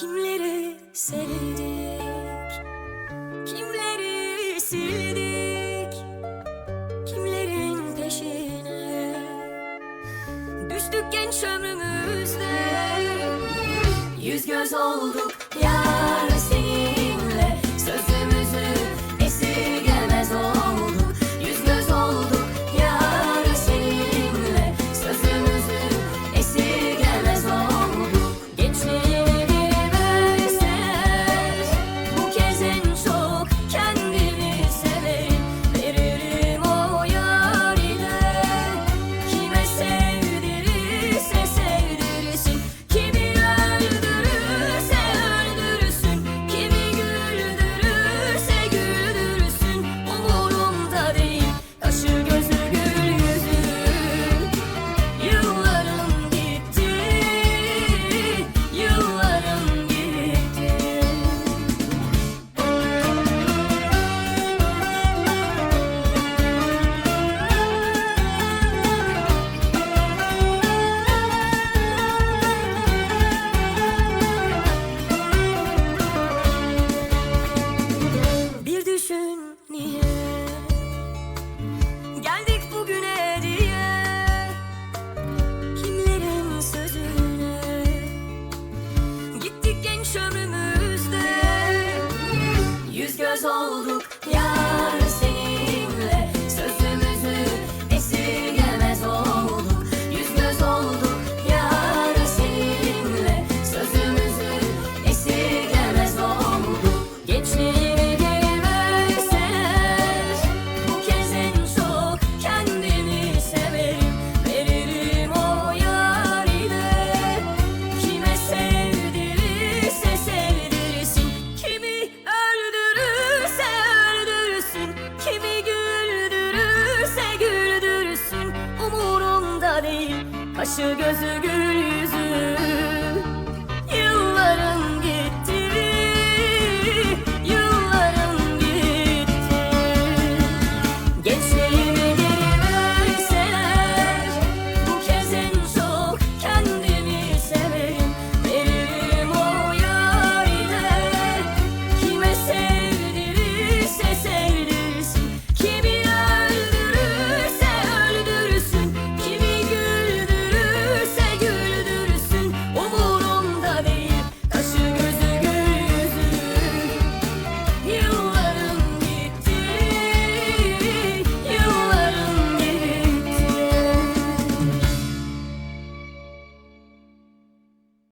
Kimleri sevdik? Kimleri sildik? Kimlerin peşine? Düştük genç ömrümüzde. Yüz göz olduk yar. Geldik bugüne diye. Kimlerin sözüne? Gittik genç ömrümüzde. Yüz göz olduk. değil. Kaşı gözü gül yüzü.